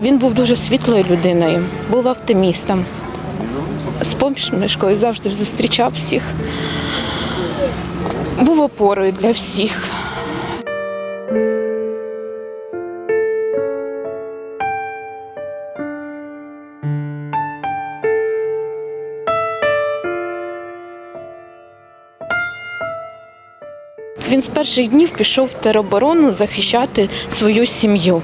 Він був дуже світлою людиною, був оптимістом. З помішкою завжди зустрічав всіх. Був опорою для всіх. Він з перших днів пішов в тероборону захищати свою сім'ю.